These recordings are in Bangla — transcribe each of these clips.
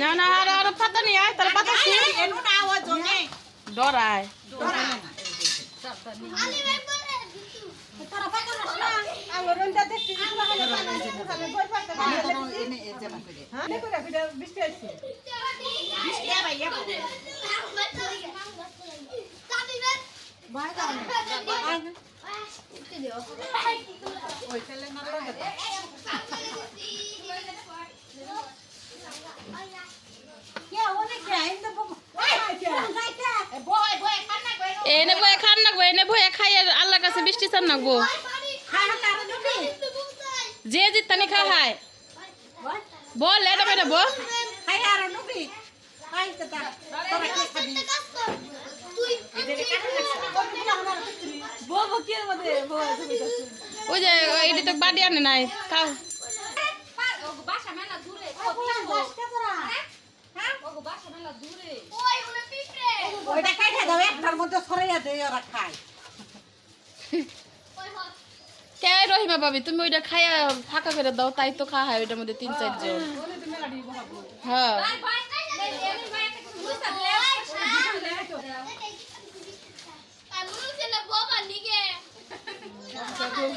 না না আর আর পাতা নিয়ে আয় তার পাতা কি এনু না ও জনে ডরায় আলি এনে বয়ে খান নাকবো এনে বয়ে খাই আল্লাহর কাছে বৃষ্টি চান নাকবো যে জিতানি খা হায়। বল এটা বেটা বল। হাই আর নবী হাই ওই যে এটি তো বাড়ি আনে নাই খাও। ওই ওনা পিপড়ে ওইটা কাটে দাও একটার মধ্যে সরাইয়া দেয় ওরা খায়। ওই হট। কে রহিমা ভাবি তুমি ওইটা খাইয়া ফাঁকা করে দাও তাই তো খা হয় ওইটার মধ্যে তিন চারজন। হ্যাঁ।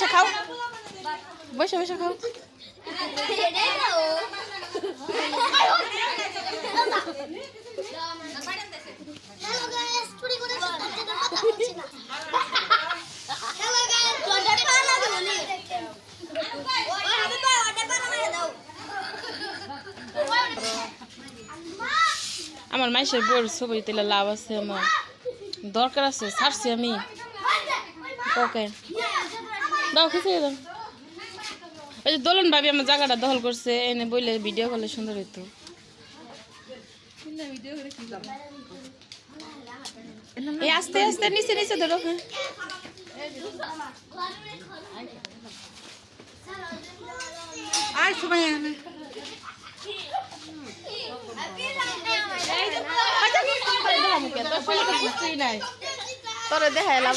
পা খাও। পালা মেরে খাও। আমার মাইসের বউর ছবি তেলে লাভ আছে, আমার দরকার আছে, ছাড়ছি আমি। ওকে। দাও খিচুড়ি দাও। ওই যে দোলন ভাবি আমার জায়গাটা দখল করছে এনে বইলে ভিডিও করলে সুন্দর হইতো। এই আস্তে আস্তে নিচে নিচে ধরো হ্যাঁ। আর সময় আচ্ছা, তোর শরীরে তো কিছুই নাই। তোরে দেখাই লাভ.